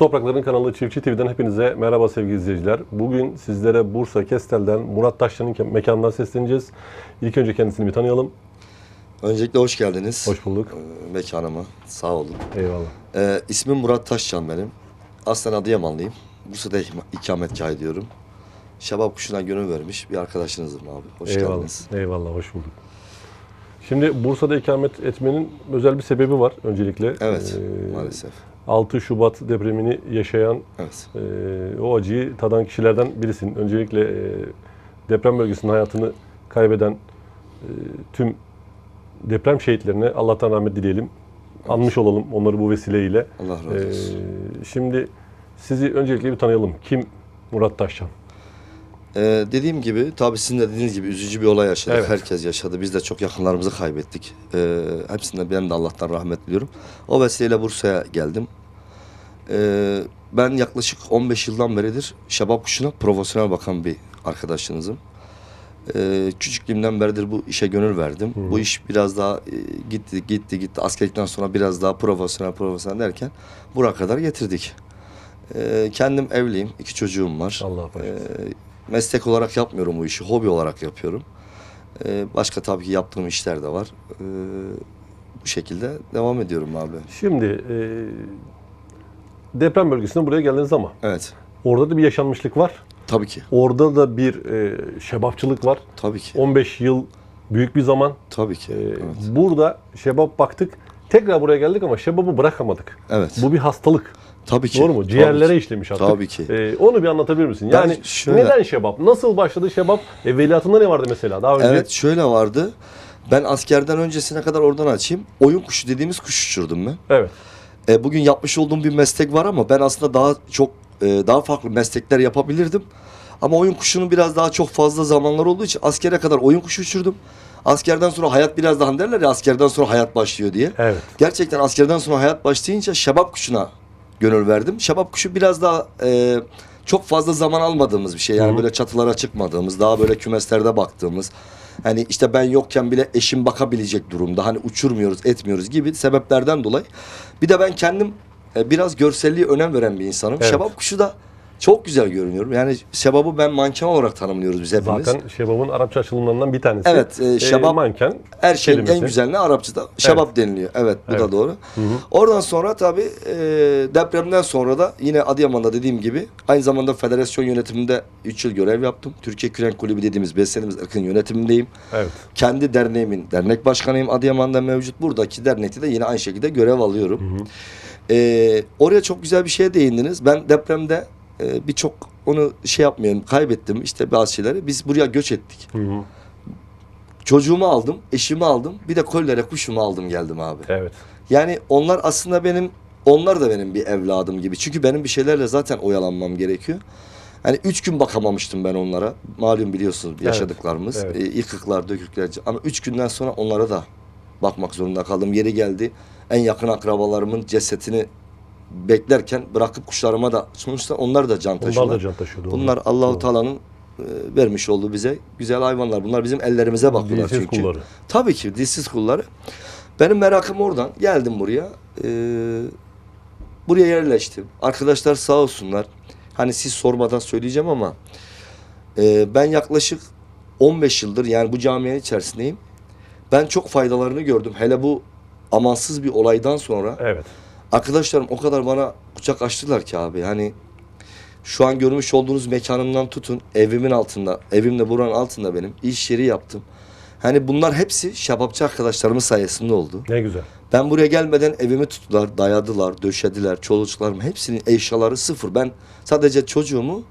Toprakların kanalı Çiftçi TV'den hepinize merhaba sevgili izleyiciler. Bugün sizlere Bursa Kestel'den Murat Taşlan'ın mekanından sesleneceğiz. İlk önce kendisini bir tanıyalım. Öncelikle hoş geldiniz. Hoş bulduk. Ee, Mekanıma. Sağ olun. Eyvallah. Ee, ismim Murat Taşcan benim. Aslen Adıyamanlıyım. Bursa'da ik- ikametgah ediyorum. Şabap kuşuna gönül vermiş bir arkadaşınızım abi. Hoş Eyvallah. geldiniz. Eyvallah, hoş bulduk. Şimdi Bursa'da ikamet etmenin özel bir sebebi var öncelikle. Evet, Ee, maalesef. 6 Şubat depremini yaşayan Evet. Ee, o acıyı tadan kişilerden birisin. Öncelikle e, deprem bölgesinde hayatını kaybeden e, tüm deprem şehitlerine Allah'tan rahmet dileyelim. Anmış olalım onları bu vesileyle. Allah razı Ee, olsun. şimdi sizi öncelikle bir tanıyalım. Kim Murat Taşcan? Ee, dediğim gibi tabii sizin de dediğiniz gibi üzücü bir olay yaşadık. Evet. Herkes yaşadı. Biz de çok yakınlarımızı kaybettik. Ee, hepsinden ben de Allah'tan rahmet diliyorum. O vesileyle Bursa'ya geldim. Ee, ben yaklaşık 15 yıldan beridir şabap kuşuna profesyonel bakan bir arkadaşınızım. Ee, küçüklüğümden beridir bu işe gönül verdim. Hı. Bu iş biraz daha e, gitti gitti gitti. Askerlikten sonra biraz daha profesyonel profesyonel derken buraya kadar getirdik. Ee, kendim evliyim. iki çocuğum var. Allah Ee. Meslek olarak yapmıyorum bu işi, hobi olarak yapıyorum. Ee, başka tabii ki yaptığım işler de var. Ee, bu şekilde devam ediyorum abi. Şimdi e, deprem bölgesine buraya geldiniz ama Evet, orada da bir yaşanmışlık var. tabii ki, Orada da bir e, şebapçılık var. tabii ki, 15 yıl büyük bir zaman. tabii ki. Ee, Evet, Burada şebap baktık. Tekrar buraya geldik ama şebabı bırakamadık. evet. Bu bir hastalık. tabii ki. Doğru mu? tabii Ciğerlere ki. işlemiş artık. Tabii ki. Ee, onu bir anlatabilir misin? Ben Yani şöyle- neden şebap? Nasıl başladı şebap? E, veliahtında ne vardı mesela daha önce? Evet, şöyle vardı. Ben askerden öncesine kadar oradan açayım. Oyun kuşu dediğimiz kuş uçurdum ben. Evet. E, bugün yapmış olduğum bir meslek var ama ben aslında daha çok e, daha farklı meslekler yapabilirdim. Ama oyun kuşunun biraz daha çok fazla zamanlar olduğu için askere kadar oyun kuşu uçurdum. Askerden sonra hayat biraz daha hani derler ya askerden sonra hayat başlıyor diye. Evet. Gerçekten askerden sonra hayat başlayınca şebap kuşuna gönül verdim. Şebap kuşu biraz daha e, çok fazla zaman almadığımız bir şey. Yani Hı. böyle çatılara çıkmadığımız, daha böyle kümeslerde baktığımız. Hani işte ben yokken bile eşim bakabilecek durumda. Hani uçurmuyoruz, etmiyoruz gibi sebeplerden dolayı. Bir de ben kendim e, biraz görselliğe önem veren bir insanım. Evet. Şebap kuşu da çok güzel görünüyorum. Yani şebabı ben manken olarak tanımlıyoruz biz hepimiz. Zaten şebabın Arapça açılımlarından bir tanesi. Evet, e, Ee, şebap- manken. Her şeyin kelimesi. en güzeline Arapçada şebap deniliyor. Evet bu Evet. da doğru. Hı hı. Oradan sonra tabii e, depremden sonra da yine Adıyaman'da dediğim gibi aynı zamanda federasyon yönetiminde 3 yıl görev yaptım. Türkiye Küren Kulübü dediğimiz beslenimiz ırkın yönetimindeyim. Evet. Kendi derneğimin dernek başkanıyım Adıyaman'da mevcut. Buradaki dernekte de yine aynı şekilde görev alıyorum. Hı hı. E, oraya çok güzel bir şeye değindiniz. Ben depremde e, birçok onu şey yapmayayım kaybettim işte bazı şeyleri. Biz buraya göç ettik. Hı hı. Çocuğumu aldım, eşimi aldım. Bir de kollere kuşumu aldım geldim abi. Evet. Yani onlar aslında benim, onlar da benim bir evladım gibi. Çünkü benim bir şeylerle zaten oyalanmam gerekiyor. Hani üç gün bakamamıştım ben onlara. Malum biliyorsunuz yaşadıklarımız. evet. Ee, yıkıklar, dökükler. Ama üç günden sonra onlara da bakmak zorunda kaldım. Yeri geldi. En yakın akrabalarımın cesetini beklerken bırakıp kuşlarıma da sonuçta onlar da can Onlar taşıyorlar. da can taşıyordu. Bunlar Allahu. Teala'nın e, vermiş olduğu bize güzel hayvanlar. Bunlar bizim ellerimize bakıyorlar Dilsiz çünkü. kulları. Tabii ki dilsiz kulları. Benim merakım oradan. Geldim buraya. Ee, buraya yerleştim. Arkadaşlar sağ olsunlar. Hani siz sormadan söyleyeceğim ama e, ben yaklaşık 15 yıldır yani bu camianın içerisindeyim. Ben çok faydalarını gördüm. Hele bu amansız bir olaydan sonra Evet. Arkadaşlarım o kadar bana kucak açtılar ki abi. Hani şu an görmüş olduğunuz mekanımdan tutun evimin altında, evimde buranın altında benim iş yeri yaptım. Hani bunlar hepsi şabapçı arkadaşlarımın sayesinde oldu. Ne güzel. Ben buraya gelmeden evimi tuttular, dayadılar, döşediler, çoluklarım hepsinin eşyaları sıfır. Ben sadece çocuğumu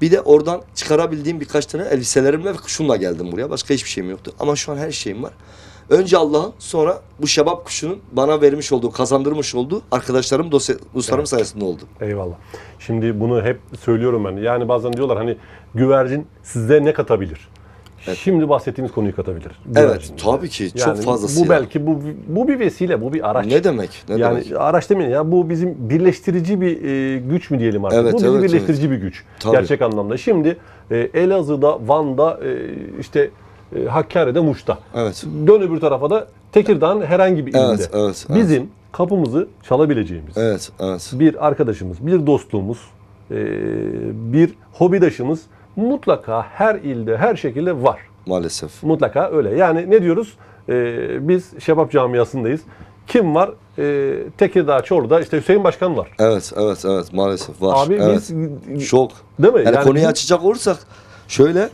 bir de oradan çıkarabildiğim birkaç tane elbiselerimle şunla geldim buraya. Başka hiçbir şeyim yoktu. Ama şu an her şeyim var. Önce Allah'ın sonra bu şebap kuşunun bana vermiş olduğu, kazandırmış olduğu arkadaşlarım, dosya, dostlarım Evet. sayesinde oldu. Eyvallah. Şimdi bunu hep söylüyorum ben. Yani bazen diyorlar hani güvercin size ne katabilir? Şimdi bahsettiğimiz konuyu katabilir. güvercin. tabii ki. Çok Yani fazlasıyla. Bu belki bu bu bir vesile, bu bir araç. Ne demek? Ne yani demek? araç demeyin ya bu bizim birleştirici bir e, güç mü diyelim artık? Evet, bu bizim evet, birleştirici bir güç. Tabii. Gerçek anlamda. Şimdi e, Elazığ'da, Van'da, e, işte Hakkari'de, Muş'ta. Evet. Dön öbür tarafa da Tekirdağ'ın herhangi bir ilinde. Evet, evet, evet. Bizim kapımızı çalabileceğimiz Evet, evet. bir arkadaşımız, bir dostluğumuz, e, bir hobidaşımız mutlaka her ilde, her şekilde var. Maalesef. Mutlaka öyle. Yani ne diyoruz? E, biz Şebap camiasındayız. Kim var? E, Tekirdağ, Çorlu'da işte Hüseyin Başkan var. Evet, evet, evet. Maalesef var. Abi evet. biz Çok. değil mi? Yani, konuyu bizim- açacak olursak şöyle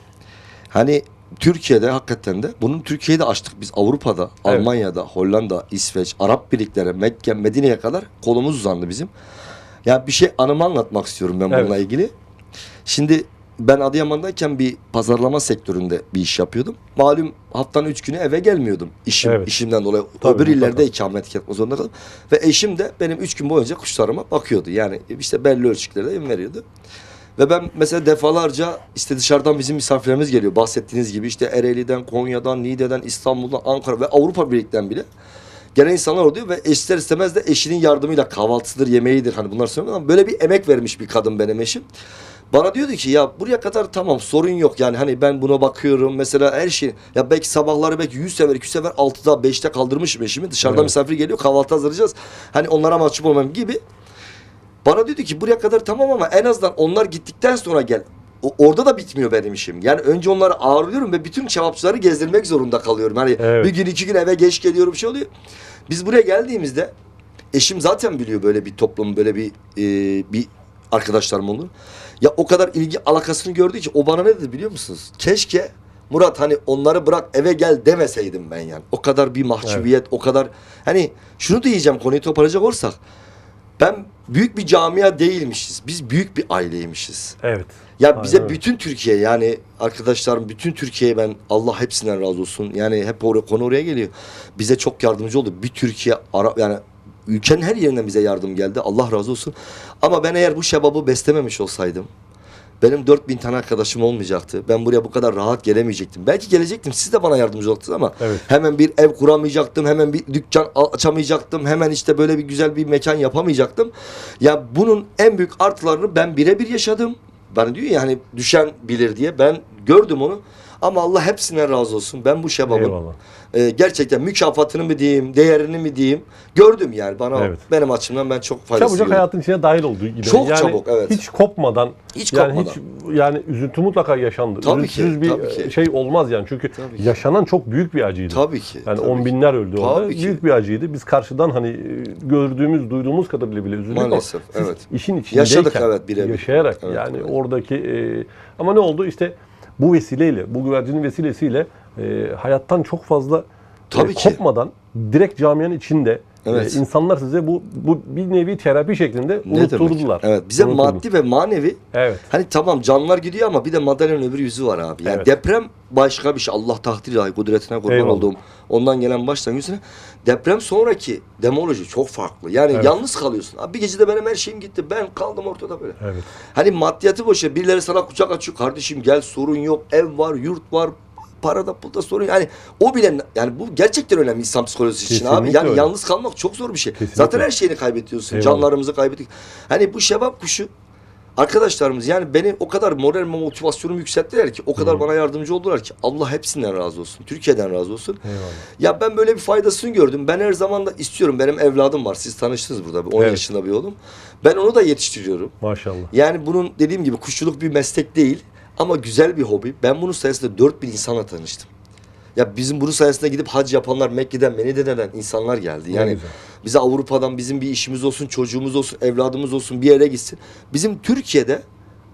hani Türkiye'de hakikaten de bunun Türkiye'de açtık biz Avrupa'da, Evet. Almanya'da, Hollanda, İsveç, Arap birliklere, Mekke, Medine'ye kadar kolumuz uzandı bizim. Ya bir şey anımı anlatmak istiyorum ben bununla Evet. ilgili. Şimdi ben Adıyaman'dayken bir pazarlama sektöründe bir iş yapıyordum. Malum haftanın üç günü eve gelmiyordum işim, Evet. işimden dolayı. Tabii, Öbür illerde mutlaka. ikamet etmek zorunda kaldım. Ve eşim de benim üç gün boyunca kuşlarıma bakıyordu. Yani işte belli ölçüklerde yem veriyordu. Ve ben mesela defalarca işte dışarıdan bizim misafirlerimiz geliyor. Bahsettiğiniz gibi işte Ereğli'den, Konya'dan, Niğde'den, İstanbul'dan, Ankara ve Avrupa Birlik'ten bile gelen insanlar oluyor ve eşler istemez de eşinin yardımıyla kahvaltısıdır, yemeğidir hani bunlar söylüyorum ama böyle bir emek vermiş bir kadın benim eşim. Bana diyordu ki ya buraya kadar tamam sorun yok yani hani ben buna bakıyorum mesela her şey ya belki sabahları belki 100 sefer 200 sefer 6'da 5'te kaldırmışım eşimi dışarıdan Evet. misafir geliyor kahvaltı hazırlayacağız. Hani onlara mahcup olmam gibi bana dedi ki buraya kadar tamam ama en azından onlar gittikten sonra gel. O- orada da bitmiyor benim işim. Yani önce onları ağırlıyorum ve bütün kebapçıları gezdirmek zorunda kalıyorum. Hani Evet. bir gün iki gün eve geç geliyorum bir şey oluyor. Biz buraya geldiğimizde eşim zaten biliyor böyle bir toplum böyle bir e, bir arkadaşlarım olur. Ya o kadar ilgi alakasını gördüğü için o bana ne dedi biliyor musunuz? Keşke Murat hani onları bırak eve gel demeseydim ben yani. O kadar bir mahcubiyet, o kadar hani şunu diyeceğim konuyu toparlayacak olursak ben büyük bir camia değilmişiz. Biz büyük bir aileymişiz. Evet. Ya Aynen bize öyle. bütün Türkiye yani arkadaşlarım bütün Türkiye'ye ben Allah hepsinden razı olsun. Yani hep oraya konu oraya geliyor. Bize çok yardımcı oldu. Bir Türkiye ara yani ülkenin her yerinden bize yardım geldi. Allah razı olsun. Ama ben eğer bu şebabı beslememiş olsaydım benim 4000 tane arkadaşım olmayacaktı. Ben buraya bu kadar rahat gelemeyecektim. Belki gelecektim. Siz de bana yardımcı olacaktınız ama Evet. hemen bir ev kuramayacaktım. Hemen bir dükkan açamayacaktım. Hemen işte böyle bir güzel bir mekan yapamayacaktım. Ya bunun en büyük artılarını ben birebir yaşadım. Bana diyor ya hani düşen bilir diye. Ben gördüm onu. Ama Allah hepsine razı olsun. Ben bu şebabın e, gerçekten mükafatını mı diyeyim, değerini mi diyeyim gördüm yani. Bana Evet. benim açımdan ben çok faydası Çabucak gördüm. hayatın içine dahil olduğu gibi. Çok yani çabuk, evet. Hiç kopmadan. Hiç yani kopmadan. hiç yani üzüntü mutlaka yaşandı. Tabii Üzüntüsüz ki, bir tabii ki. şey olmaz yani. Çünkü Tabii ki. yaşanan çok büyük bir acıydı. Tabii ki. Yani tabii on ki. binler öldü orada. Tabii ki. Büyük bir acıydı. Biz karşıdan hani e, gördüğümüz, duyduğumuz kadarıyla bile üzüldük ama Maalesef, evet. işin içindeyken Yaşadık, evet, birebir. yaşayarak Evet, yani evet. oradaki e, ama ne oldu işte bu vesileyle, bu güvercinin vesilesiyle e, hayattan çok fazla Tabii e, ki. kopmadan direkt camianın içinde Evet. e, insanlar size bu bu bir nevi terapi şeklinde Ne demek? unutturdular. Evet. Bize Unutturdu. maddi ve manevi Evet. Hani tamam canlar gidiyor ama bir de madalyonun öbür yüzü var abi. Yani Evet. deprem başka bir şey. Allah takdir ilahi kudretine kurban Eyvallah. olduğum. Ondan gelen başlangıcına. Deprem sonraki demoloji çok farklı. Yani Evet. yalnız kalıyorsun. Abi bir gecede benim her şeyim gitti. Ben kaldım ortada böyle. Evet. Hani maddiyatı boşa birileri sana kucak açıyor. Kardeşim gel sorun yok. Ev var, yurt var. Parada pulda sorun. Yani o bile yani bu gerçekten önemli İslam psikolojisi için abi. Kesinlikle Yani öyle. yalnız kalmak çok zor bir şey. Kesinlikle. Zaten her şeyini kaybediyorsun. Eyvallah. Canlarımızı kaybettik. Hani bu şebap kuşu arkadaşlarımız yani beni o kadar moral ve motivasyonumu yükselttiler ki o kadar Hı. bana yardımcı oldular ki Allah hepsinden razı olsun. Türkiye'den razı olsun. Eyvallah. Ya ben böyle bir faydasını gördüm. Ben her zaman da istiyorum. Benim evladım var. Siz tanıştınız burada. 10 Evet. yaşında bir oğlum. Ben onu da yetiştiriyorum. Maşallah. Yani bunun dediğim gibi kuşçuluk bir meslek değil ama güzel bir hobi. Ben bunun sayesinde 4000 insanla tanıştım. Ya bizim bunun sayesinde gidip hac yapanlar Mekke'den, Medine'den insanlar geldi. Yani güzel. bize Avrupa'dan bizim bir işimiz olsun, çocuğumuz olsun, evladımız olsun bir yere gitsin. Bizim Türkiye'de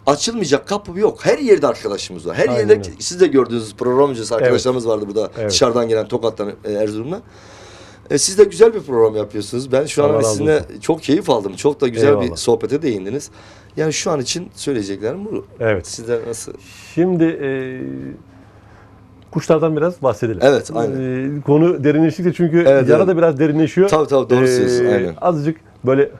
açılmayacak kapı yok. Her yerde arkadaşımız var. Her Aynen yerde siz de gördüğünüz programcısı arkadaşlarımız vardı burada. Evet. Dışarıdan gelen Tokat'tan, e, Erzurum'dan. E, siz de güzel bir program yapıyorsunuz. Ben şu Allah an sizinle çok keyif aldım. Çok da güzel bir Eyvallah. sohbete değindiniz. Yani şu an için söyleyeceklerim bu. Evet. Sizler nasıl? Şimdi e, kuşlardan biraz bahsedelim. Evet, aynen. E, konu derinleştikçe çünkü Evet, yara evet. da biraz derinleşiyor. Tabii tabii doğru E, söylüyorsun. Aynen. Azıcık böyle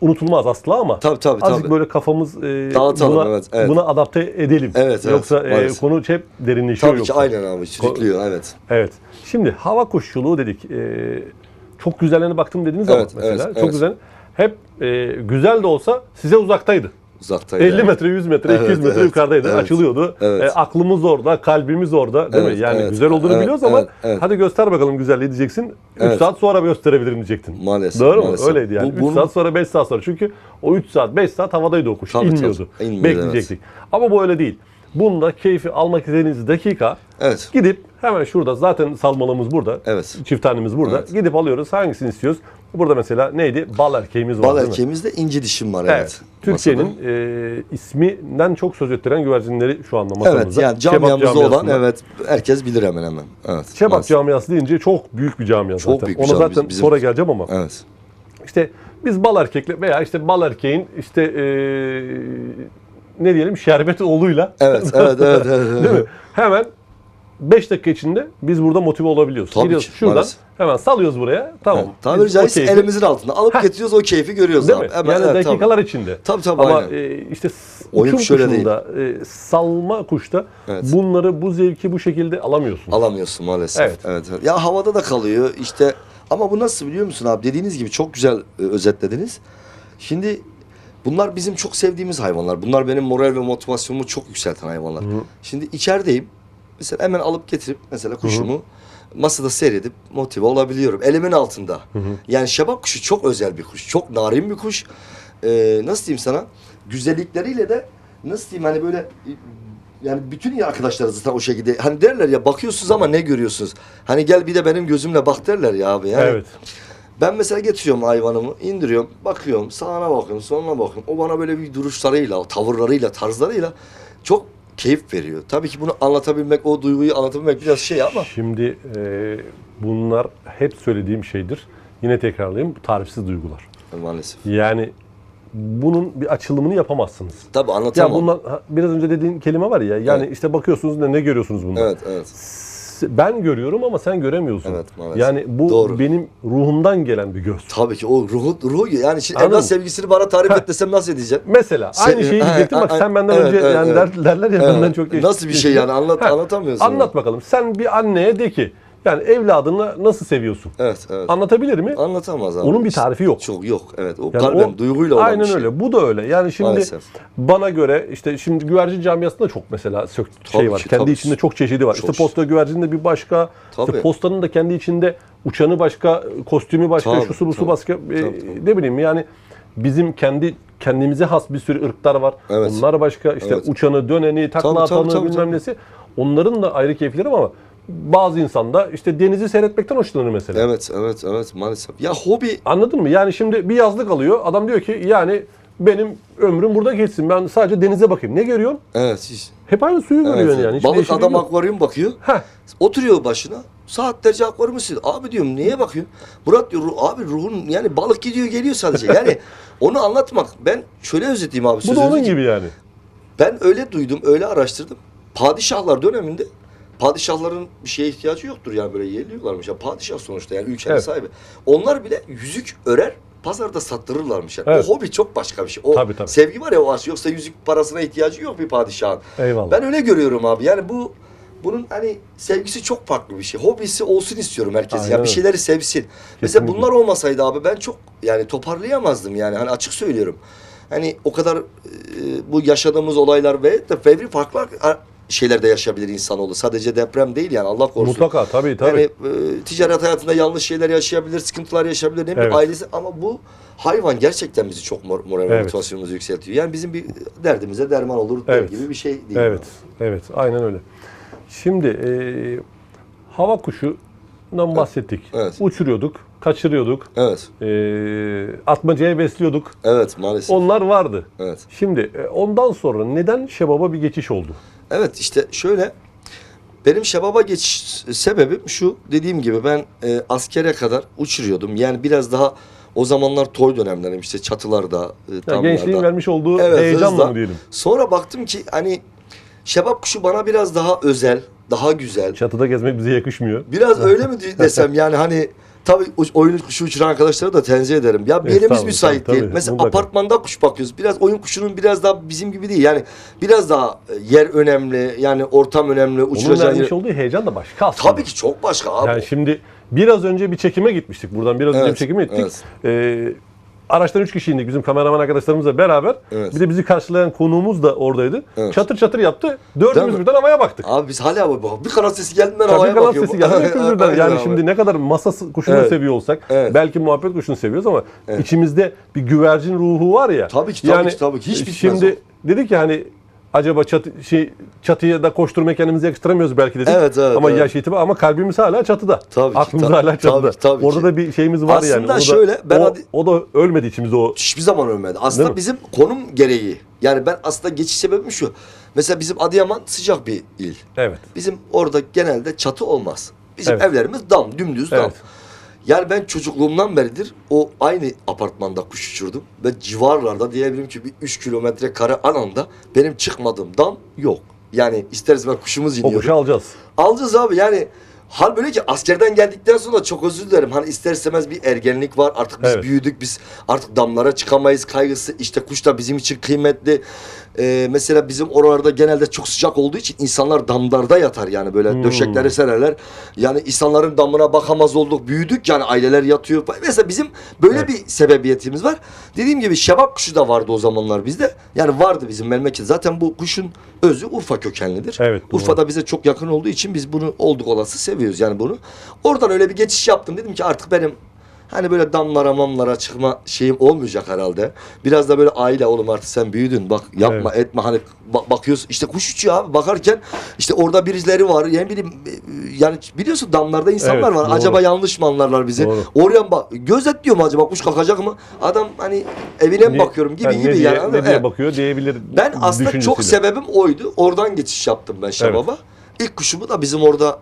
unutulmaz asla ama Tabii tabii azıcık tabii. böyle kafamız e, Dağıtalım, buna, evet, evet. buna adapte edelim. Evet, evet, Yoksa e, maalesef. konu hep derinleşiyor Tabii ki yoksa. aynen abi. Sürüklüyor evet. Evet. Şimdi hava kuşçuluğu dedik. E, çok güzellerine baktım dediniz ama Evet, mesela. evet, çok evet. güzel. Hep e, güzel de olsa size uzaktaydı. Uzaktaydı. 50 yani. metre, 100 metre, Evet, 200 metre evet, yukarıdaydı. evet, Açılıyordu. evet. E, aklımız orada, kalbimiz orada değil Evet, mi? Yani evet, güzel olduğunu evet, biliyoruz ama evet, evet. hadi göster bakalım güzelliği diyeceksin. 3 Evet. saat sonra gösterebilirim diyecektin. Maalesef, Doğru mu? maalesef. Öyleydi yani. Bu- 3 bunun- saat sonra 5 saat sonra. Çünkü o 3 saat 5 saat havadaydı o kuş. Tabii, İnmiyordu. tabii. İnmiyordu, Bekleyecektik. Ama bu öyle değil. Bunda keyfi almak istediğiniz dakika Evet. gidip hemen şurada zaten salmalımız burada. Evet. Çift tanemiz burada. Evet. Gidip alıyoruz. Hangisini istiyoruz? Burada mesela neydi? Bal erkeğimiz var Bal erkeğimizde inci dişim var evet. Evet. Türkiye'nin e, isminden çok söz ettiren güvercinleri şu anda Evet masamızda. yani Kebap camiamızda olan evet herkes bilir hemen hemen. Evet. Kebap maalesef. camiası deyince çok büyük bir camia Çok zaten. büyük bir Ona camia. zaten Bizim- sonra geleceğim ama. Evet. İşte biz bal erkekle veya işte bal erkeğin işte e, ne diyelim şerbet oğluyla Evet, evet, evet, evet. değil mi? Hemen 5 dakika içinde biz burada motive olabiliyoruz. Tabii Gidiyoruz ki, şuradan maalesef. hemen salıyoruz buraya. Tamam. Evet. Tabiri caizse keyfi- elimizin altında alıp Heh. getiriyoruz o keyfi görüyoruz Değil abi. mi? Hemen, yani evet, tabii. dakikalar içinde. Tabii, tabii, Ama aynen. e, işte Oyun şöyle değil. kuşunda, e, salma kuşta Evet. bunları bu zevki bu şekilde alamıyorsun. Alamıyorsun maalesef. Evet. Evet. evet. Ya havada da kalıyor işte ama bu nasıl biliyor musun abi? Dediğiniz gibi çok güzel e, özetlediniz. Şimdi bunlar bizim çok sevdiğimiz hayvanlar. Bunlar benim moral ve motivasyonumu çok yükselten hayvanlar. Şimdi içerideyim. Mesela hemen alıp getirip mesela kuşumu masada seyredip motive olabiliyorum. Elimin altında. Yani şebap kuşu çok özel bir kuş. Çok narin bir kuş. Ee, nasıl diyeyim sana? Güzellikleriyle de nasıl diyeyim hani böyle e, yani bütün iyi arkadaşlar zaten o şekilde. Hani derler ya bakıyorsunuz ama ne görüyorsunuz? Hani gel bir de benim gözümle bak derler ya abi. Yani Evet. Ben mesela getiriyorum hayvanımı, indiriyorum, bakıyorum, sağına bakıyorum, soluna bakıyorum. O bana böyle bir duruşlarıyla, tavırlarıyla, tarzlarıyla çok keyif veriyor. Tabii ki bunu anlatabilmek, o duyguyu anlatabilmek biraz şey ama Şimdi e, bunlar hep söylediğim şeydir. Yine tekrarlayayım. Tarifsiz duygular. maalesef. Yani bunun bir açılımını yapamazsınız. Tabii Ya anlatamam. bunlar ha, biraz önce dediğin kelime var ya. Yani Evet. işte bakıyorsunuz ne, ne görüyorsunuz bunda? Evet, evet. Ben görüyorum ama sen göremiyorsun. Evet, maalesef. Yani bu Doğru. benim ruhumdan gelen bir göz. Tabii ki o ruhu, ruhu yani şimdi Anladın evlat mı? sevgisini bana tarif et desem nasıl edeceğim? Mesela Sen- aynı şeyi Ha, diyecektim. Bak ha, sen benden evet, önce evet, yani evet. der- derler ya Evet. benden çok. Nasıl bir şey yani anlat anlatamıyorsun. Anlat bakalım. Sen bir anneye de ki yani evladını nasıl seviyorsun? Evet, evet. Anlatabilir mi? Anlatamaz abi. Onun bir tarifi yok. Çok yok. Evet. O Yani kalben, o- duyguyla olan Aynen bir şey. öyle. Bu da öyle. Yani şimdi Maalesef. bana göre işte şimdi güvercin camiasında çok mesela sök- şey Tabii var. ki, kendi tabii. içinde çok çeşidi var. Çok. İşte posta güvercinin de bir başka. İşte Tabii. postanın da kendi içinde uçanı başka, kostümü başka, Tabii, şusu busu tabii. başka. E, Tabii, tabii. ne bileyim yani bizim kendi kendimize has bir sürü ırklar var. Evet. Onlar başka. İşte Evet. uçanı, döneni, takla Tabii, tabii, atanı tabii, bilmem tabii. nesi. Onların da ayrı keyifleri var ama bazı insan da işte denizi seyretmekten hoşlanır mesela. Evet, evet, evet maalesef. Ya hobi Anladın mı? Yani şimdi bir yazlık alıyor. Adam diyor ki yani benim ömrüm burada geçsin. Ben sadece denize bakayım. Ne görüyorsun? evet hiç. Hep aynı suyu Evet, görüyorsun yani. Hiç Balık adam yok. akvaryum bakıyor. Heh, Oturuyor başına. Saatlerce akvaryumu siliyor. Abi diyorum niye bakıyorsun? Murat diyor "Ruh- abi ruhun yani balık gidiyor geliyor sadece. Yani onu anlatmak. Ben şöyle özetleyeyim abi. bu da sözünüzü onun gibi yani. Ben öyle duydum, öyle araştırdım. Padişahlar döneminde padişahların bir şeye ihtiyacı yoktur yani böyle yerliyorlarmış. Ya padişah sonuçta yani ülkenin Evet. sahibi. Onlar bile yüzük örer pazarda sattırırlarmış. Yani. Evet. O hobi çok başka bir şey. O Tabii, tabii. sevgi var ya o aşk. Yoksa yüzük parasına ihtiyacı yok bir padişahın. Eyvallah. Ben öyle görüyorum abi. Yani bu bunun hani sevgisi çok farklı bir şey. Hobisi olsun istiyorum herkes. Aynen Ya bir öyle. şeyleri sevsin. Mesela Kesinlikle. bunlar olmasaydı abi ben çok yani toparlayamazdım yani. Hani açık söylüyorum. Hani o kadar e, bu yaşadığımız olaylar ve de fevri farklı a- şeylerde yaşayabilir insanoğlu. Sadece deprem değil yani Allah korusun. Mutlaka tabii tabii. Yani e, ticaret hayatında yanlış şeyler yaşayabilir, sıkıntılar yaşayabilir. Ne Evet. ailesi ama bu hayvan gerçekten bizi çok mor- moral ve Evet. motivasyonumuzu yükseltiyor. Yani bizim bir derdimize derman olur der Evet. gibi bir şey değil. evet. Evet. Aynen öyle. Şimdi e, hava kuşundan bahsettik. Evet. Uçuruyorduk, kaçırıyorduk. Evet. E, atmacaya besliyorduk. Evet maalesef. Onlar vardı. Evet. Şimdi e, ondan sonra neden şebaba bir geçiş oldu? Evet işte şöyle benim şebaba geçiş sebebim şu dediğim gibi ben e, askere kadar uçuruyordum. Yani biraz daha o zamanlar toy dönemlerim işte çatılarda, e, Ya tamlarda. gençliğin vermiş olduğu Evet, heyecanla hızla. mı diyelim? Sonra baktım ki hani şebap kuşu bana biraz daha özel, daha güzel. Çatıda gezmek bize yakışmıyor. Biraz öyle mi desem yani hani tabii oyun kuşu uçuran arkadaşlara da tenzih ederim. Ya bir yerimiz Estağfurullah, müsait tabii, değil. tabii, Mesela mutlaka. apartmanda kuş bakıyoruz. Biraz oyun kuşunun biraz daha bizim gibi değil. Yani biraz daha e, yer önemli. Yani ortam önemli. Onun Uçuracağın vermiş yer... olduğu heyecan da başka aslında. Tabii ki çok başka abi. Yani şimdi biraz önce bir çekime gitmiştik. Buradan biraz önce Evet, bir çekime gittik. Ee, araçtan 3 kişi indik bizim kameraman arkadaşlarımızla beraber. Evet. Bir de bizi karşılayan konuğumuz da oradaydı. Evet. Çatır çatır yaptı. Dördümüz birden havaya baktık. Abi biz hala bu- bir kanat sesi geldi ben Tabii havaya kanat bakıyorum. sesi geldi. Hepimiz birden. Yani abi. şimdi ne kadar masa kuşunu Evet. seviyor olsak Evet. belki muhabbet kuşunu seviyoruz ama içimizde bir güvercin ruhu var ya. Tabii ki, tabii yani ki, tabii ki. Hiç bitmez Şimdi dedik ya hani acaba çatı, şey, çatıya da koşturmayı kendimize yakıştıramıyoruz belki dedik. Evet, evet, Ama evet. yaş itibariyle ama kalbimiz hala çatıda. Tabii ki, Aklımız tabii, hala çatıda. tabii tabii Orada ki. da bir şeyimiz var yani. Aslında O da- şöyle, ben o, hadi- o da ölmedi içimizde o. hiçbir zaman ölmedi. Aslında bizim konum gereği. Yani ben aslında geçiş sebebim şu. Mesela bizim Adıyaman sıcak bir il. Evet. Bizim orada genelde çatı olmaz. Bizim Evet. evlerimiz dam, dümdüz dam. Yani ben çocukluğumdan beridir o aynı apartmanda kuş uçurdum. Ve civarlarda diyebilirim ki bir 3 kilometre kare alanda benim çıkmadığım dam yok. Yani ister istemez kuşumuz O iniyor. kuşu alacağız. Alacağız abi yani. Hal böyle ki askerden geldikten sonra çok özür dilerim. Hani ister istemez bir ergenlik var. Artık biz Evet. büyüdük. Biz artık damlara çıkamayız kaygısı. İşte kuş da bizim için kıymetli. Ee, mesela bizim oralarda genelde çok sıcak olduğu için insanlar damlarda yatar yani böyle Hmm. döşekleri sererler. Yani insanların damına bakamaz olduk. Büyüdük yani aileler yatıyor. Mesela bizim böyle Evet. bir sebebiyetimiz var. Dediğim gibi şebap kuşu da vardı o zamanlar bizde. Yani vardı bizim memleket. Zaten bu kuşun özü Urfa kökenlidir. Evet, doğru. Urfa'da bize çok yakın olduğu için biz bunu olduk olası seviyoruz yani bunu. Oradan öyle bir geçiş yaptım. Dedim ki artık benim hani böyle damlara mamlara çıkma şeyim olmayacak herhalde. Biraz da böyle aile oğlum artık sen büyüdün bak yapma etme hani ba- bakıyorsun işte kuş uçuyor abi bakarken işte orada birileri var yani bileyim yani biliyorsun damlarda insanlar Evet, var doğru. acaba yanlış mı anlarlar bizi Doğru. oraya bak gözetliyor mu acaba kuş kalkacak mı adam hani evine mi bakıyorum gibi yani gibi ne diye, yani ne diye Evet. bakıyor diyebilir Ben aslında çok sebebim oydu. Oradan geçiş yaptım ben Şebap'a. İlk kuşumu da bizim orada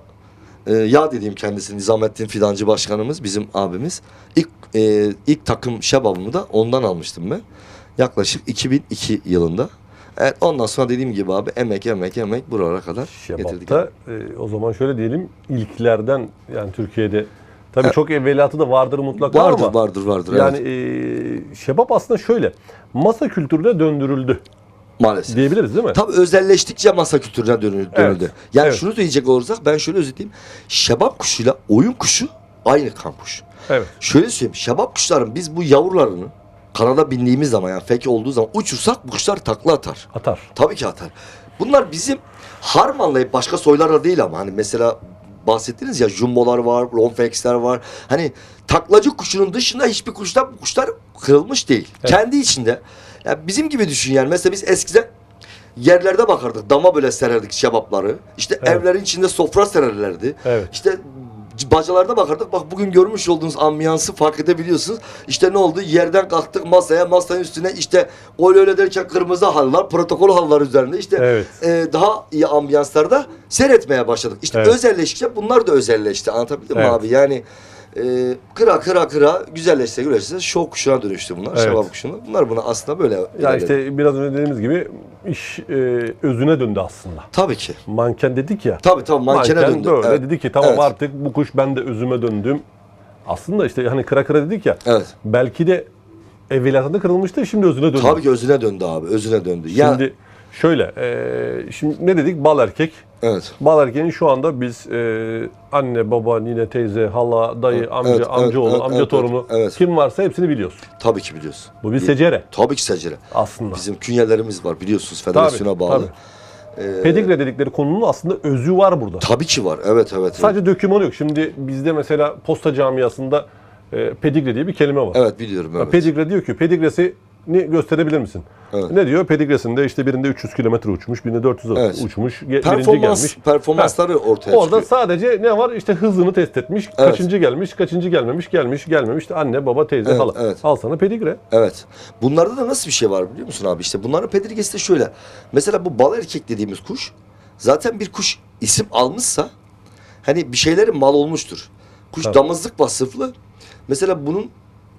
e, ya dediğim kendisi Nizamettin Fidancı Başkanımız bizim abimiz. İlk e, ilk takım Şebap'ımı da ondan almıştım ben. Yaklaşık 2002 yılında. Evet, ondan sonra dediğim gibi abi emek emek emek buralara kadar getirdik. Şebap'ta e, o zaman şöyle diyelim ilklerden yani Türkiye'de tabii çok evvelatı da vardır mutlaka Vardır ama vardır vardır. yani evet. e, Şebap aslında şöyle masa kültürüne döndürüldü maalesef. diyebiliriz değil mi? Tabii özelleştikçe masa kültürüne dönüldü. dönüldü. Yani Evet. şunu diyecek olursak ben şöyle özetleyeyim. Şebap kuşuyla oyun kuşu aynı kan kuşu. Evet. Şöyle söyleyeyim. Şebap kuşların biz bu yavrularını kanada bindiğimiz zaman yani fek olduğu zaman uçursak bu kuşlar takla atar. Atar. Tabii ki atar. Bunlar bizim harmanlayıp başka soylarla değil ama hani mesela bahsettiniz ya jumbolar var, lomfexler var. Hani taklacı kuşunun dışında hiçbir kuşlar bu kuşlar kırılmış değil. Evet. Kendi içinde. Ya bizim gibi düşün yani. Mesela biz eskiden yerlerde bakardık. Dama böyle sererdik şebapları. İşte Evet. evlerin içinde sofra sererlerdi. Evet. İşte bacalarda bakardık. Bak bugün görmüş olduğunuz ambiyansı fark edebiliyorsunuz. İşte ne oldu? Yerden kalktık masaya, masanın üstüne işte öyle öyle derken kırmızı halılar, protokol halılar üzerinde işte Evet. e, daha iyi ambiyanslarda seyretmeye başladık. İşte Evet. özelleştikçe bunlar da özelleşti. Anlatabildim mi Evet. abi? Yani e, kıra kıra kıra güzelleşse güzelleşse şov kuşuna dönüştü bunlar. Evet. Şebap kuşuna. Bunlar buna aslında böyle Ya ilerledi. işte biraz önce dediğimiz gibi iş e, özüne döndü aslında. Tabii ki. Manken dedik ya. Tabii tabii mankene Manken döndü. böyle Evet. dedi ki tamam Evet. artık bu kuş ben de özüme döndüm. Aslında işte hani kıra kıra dedik ya. Evet. Belki de evvelatında kırılmıştı şimdi özüne döndü. Tabii ki özüne döndü abi. Özüne döndü. Ya, Şimdi şöyle, e, şimdi ne dedik? Bal erkek. Evet. Bal erkeğin şu anda biz e, anne, baba, nine, teyze, hala, dayı, Evet, amca, evet, amcaoğlu, evet, amca evet, torunu evet. kim varsa hepsini biliyoruz. Tabii ki biliyorsun. Bu bir Bi- secere Tabii ki secere. aslında. Bizim künyelerimiz var biliyorsunuz Tabii, federasyona bağlı. tabii. Pedigre dedikleri konunun aslında özü var burada. Tabii ki var. Evet evet. evet. Sadece dökümanı yok. Şimdi bizde mesela posta camiasında e, pedigre diye bir kelime var. Evet biliyorum evet. Pedigre diyor ki pedigresini gösterebilir misin? Evet. Ne diyor? Pedigresinde işte birinde 300 kilometre uçmuş, birinde 400 Evet. uçmuş, ge- Performans, gelmiş. performansları ortaya Orada çıkıyor. sadece ne var? İşte hızını test etmiş. Evet. Kaçıncı gelmiş, kaçıncı gelmemiş, gelmiş, gelmemiş. İşte anne, baba, teyze, Evet, hala. evet. Al sana pedigre. Evet. Bunlarda da nasıl bir şey var biliyor musun abi? İşte bunların pedirgesi de şöyle. Mesela bu bal erkek dediğimiz kuş zaten bir kuş isim almışsa hani bir şeylerin mal olmuştur. Kuş Tabii. damızlık vasıflı. Mesela bunun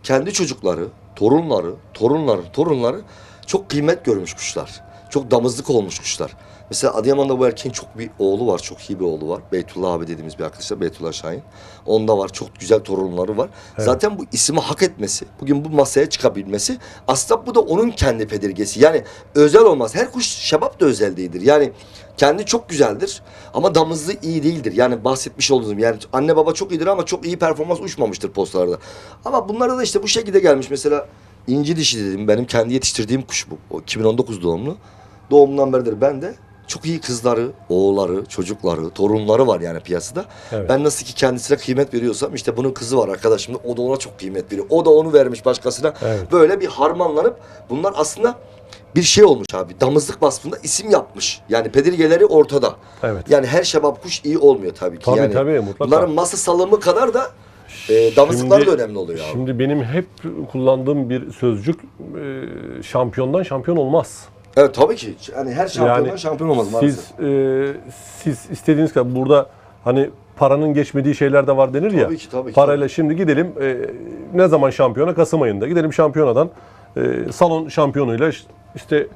kendi çocukları, torunları, torunları, torunları çok kıymet görmüş kuşlar. Çok damızlık olmuş kuşlar. Mesela Adıyaman'da bu erkeğin çok bir oğlu var. Çok iyi bir oğlu var. Beytullah abi dediğimiz bir arkadaşlar. Beytullah Şahin. Onda var. Çok güzel torunları var. Zaten bu ismi hak etmesi, bugün bu masaya çıkabilmesi aslında bu da onun kendi pedirgesi. Yani özel olmaz. Her kuş şebap da özel değildir. Yani kendi çok güzeldir ama damızlı iyi değildir. Yani bahsetmiş olduğum gibi. yani anne baba çok iyidir ama çok iyi performans uçmamıştır postalarda. Ama bunlara da işte bu şekilde gelmiş. Mesela inci dişi dedim. Benim kendi yetiştirdiğim kuş bu. O 2019 doğumlu. Doğumundan beridir ben de çok iyi kızları, oğulları, çocukları, torunları var yani piyasada. Evet. Ben nasıl ki kendisine kıymet veriyorsam işte bunun kızı var arkadaşım da o da ona çok kıymet veriyor. O da onu vermiş başkasına. Evet. Böyle bir harmanlanıp bunlar aslında bir şey olmuş abi. Damızlık vasfında isim yapmış. Yani pedirgeleri ortada. Evet. Yani her şebap kuş iyi olmuyor tabii ki. Tabii, yani tabii, mutlaka. Bunların masa salımı kadar da e, damızlıkları Şimdi- da önemli oluyor abi. Şimdi benim hep kullandığım bir sözcük e, şampiyondan şampiyon olmaz. Evet tabii ki. Yani her şampiyondan Yani şampiyon olmaz maalesef. Siz e, siz istediğiniz kadar burada hani paranın geçmediği şeyler de var denir ya. Tabii ki, tabii ki, Parayla şimdi gidelim e, ne zaman şampiyona? Kasım ayında. Gidelim şampiyonadan e, salon şampiyonuyla işte- işte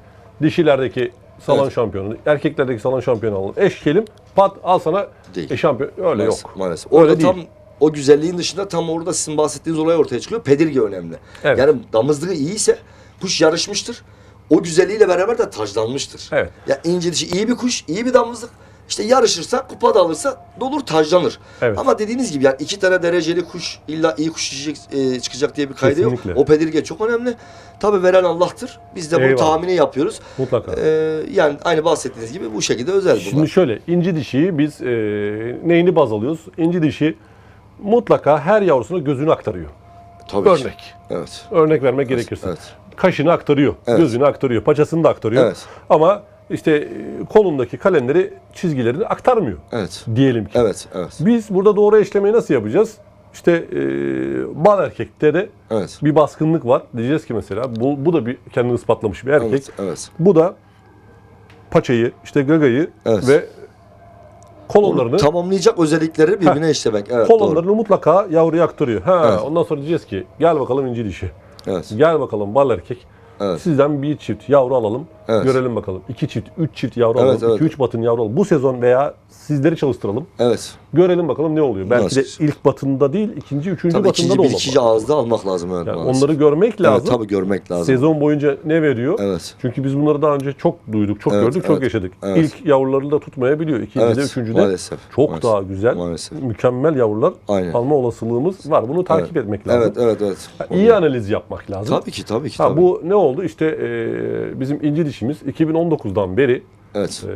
dişilerdeki salon Evet. şampiyonu, erkeklerdeki salon şampiyonu alalım. Eşkelim pat al sana Değil. e, şampiyon. Öyle maalesef, yok. Maalesef. Öyle Orada değil. tam o güzelliğin dışında tam orada sizin bahsettiğiniz olay ortaya çıkıyor. Pedirge önemli. Evet. Yani damızlığı iyiyse kuş yarışmıştır. O güzelliğiyle beraber de taclanmıştır. Evet. Ya ince dişi iyi bir kuş, iyi bir damızlık. İşte yarışırsa, kupa da alırsa dolur taclanır. Evet. Ama dediğiniz gibi yani iki tane dereceli kuş illa iyi kuş yiyecek, e, çıkacak diye bir kaydı yok. Kesinlikle. O pedirge çok önemli. Tabi veren Allah'tır. Biz de bunu Eyvallah. tahmini yapıyoruz. Mutlaka. Ee, yani aynı bahsettiğiniz gibi bu şekilde özel bunlar. Şimdi şöyle inci dişiyi biz e, neyini baz alıyoruz? İnci dişi mutlaka her yavrusuna gözünü aktarıyor. Tabii ki. Örnek. Evet. Örnek vermek gerekirse. Evet. Kaşını aktarıyor, Evet. gözünü aktarıyor, paçasını da aktarıyor. Evet. Ama işte e, kolundaki kalemleri, çizgilerini aktarmıyor Evet. diyelim ki. Evet. Evet. Biz burada doğru eşlemeyi nasıl yapacağız? İşte e, bal erkekte de Evet. bir baskınlık var. Diyeceğiz ki mesela bu, bu da bir kendini ispatlamış bir erkek. Evet. Evet. Bu da paçayı, işte gagayı Evet. ve kolonlarını Tamamlayacak özellikleri birbirine eşlemek. Evet. kolonlarını mutlaka yavruya aktarıyor. Ha, Evet. ondan sonra diyeceğiz ki gel bakalım inci dişi. Evet. Gel bakalım bal erkek. Evet. Sizden bir çift yavru alalım. Evet. Görelim bakalım. İki çift, üç çift yavru Evet, alalım. evet. iki üç batın yavru alalım. Bu sezon veya sizleri çalıştıralım. Evet. Görelim bakalım ne oluyor. Belki Nasıl? de ilk batında değil, ikinci, üçüncü Tabii batında ikinci da olmaz. ikinci ağızda almak lazım. Evet, Yani maalesef. onları görmek evet, lazım. tabii görmek lazım. Sezon boyunca ne veriyor? Evet. Çünkü biz bunları daha önce çok duyduk, çok Evet, gördük, çok evet, yaşadık. evet. İlk yavruları da tutmayabiliyor. İkincide, Evet, üçüncüde maalesef, çok maalesef, daha güzel, maalesef. mükemmel yavrular Aynen. alma olasılığımız var. Bunu takip Evet. etmek lazım. Evet, evet, evet. Ha, İyi analiz yapmak lazım. Tabii ki, tabii ki. Ha, tabii. bu ne oldu? İşte e, bizim inci dişimiz 2019'dan beri Evet. e,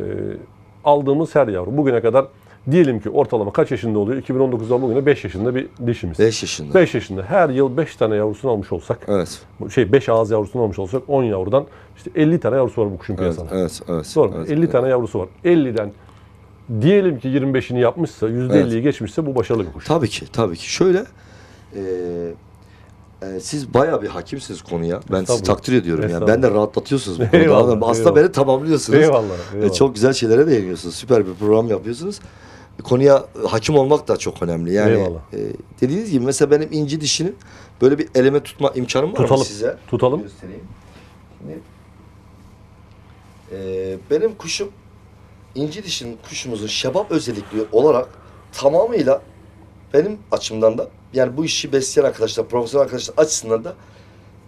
aldığımız her yavru bugüne kadar diyelim ki ortalama kaç yaşında oluyor? 2019'dan bugüne 5 yaşında bir dişimiz. 5 yaşında. 5 yaşında her yıl 5 tane yavrusunu almış olsak, Evet. şey 5 ağız yavrusunu almış olsak 10 yavrudan işte 50 tane yavrusu var bu kuşun Evet, piyasada. evet, evet. Doğru mu? evet, 50 tane yavrusu var. 50'den diyelim ki 25'ini yapmışsa, %50'yi geçmişse bu başarılı bir kuş. Tabii ki, tabii ki. Şöyle, eee, e, siz bayağı bir hakimsiniz konuya. Ben sizi takdir ediyorum. Yani. Ben de rahatlatıyorsunuz bu konuda. Aslında eyvallah. beni tamamlıyorsunuz. Eyvallah. E, eyvallah. Çok güzel şeylere değiniyorsunuz. Süper bir program yapıyorsunuz. Konuya hakim olmak da çok önemli. Yani Eyvallah. e, dediğiniz gibi mesela benim inci dişinin böyle bir eleme tutma imkanım var mı Tutalım. size? Tutalım. Göstereyim. Şimdi, e, benim kuşum inci dişinin kuşumuzun şebap özellikli olarak tamamıyla benim açımdan da yani bu işi besleyen arkadaşlar, profesyonel arkadaşlar açısından da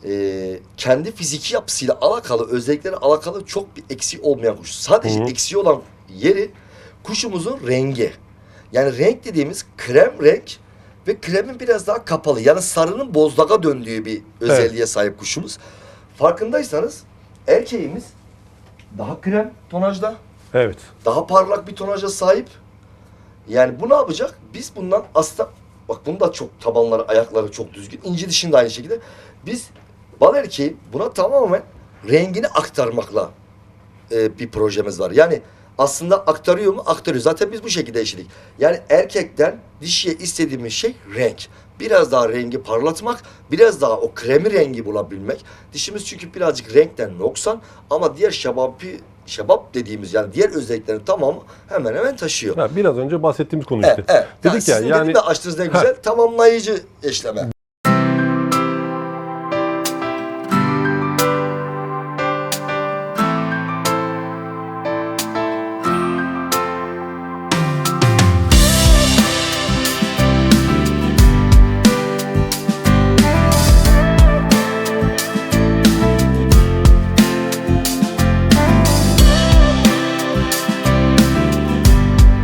e, kendi fiziki yapısıyla alakalı, özellikleri alakalı çok bir eksiği olmayan kuş. Sadece Hı hı. eksiği olan yeri kuşumuzun rengi. Yani renk dediğimiz krem renk ve kremin biraz daha kapalı. Yani sarının bozdağa döndüğü bir özelliğe sahip kuşumuz. Farkındaysanız erkeğimiz daha krem tonajda, Evet. daha parlak bir tonaja sahip. Yani bu ne yapacak? Biz bundan aslında bak bunun da çok tabanları, ayakları çok düzgün. İnci dişinde aynı şekilde. Biz bal erkeği buna tamamen rengini aktarmakla e, bir projemiz var. Yani aslında aktarıyor mu? Aktarıyor. Zaten biz bu şekilde işledik. Yani erkekten dişiye istediğimiz şey renk. Biraz daha rengi parlatmak, biraz daha o kremi rengi bulabilmek. Dişimiz çünkü birazcık renkten noksan ama diğer şebabi şebap dediğimiz yani diğer özelliklerin tamamı hemen hemen taşıyor. Ha, biraz önce bahsettiğimiz konu Evet, işte. evet. Dedik ya sizin yani dediğim de açtığınız ne güzel tamamlayıcı eşleme.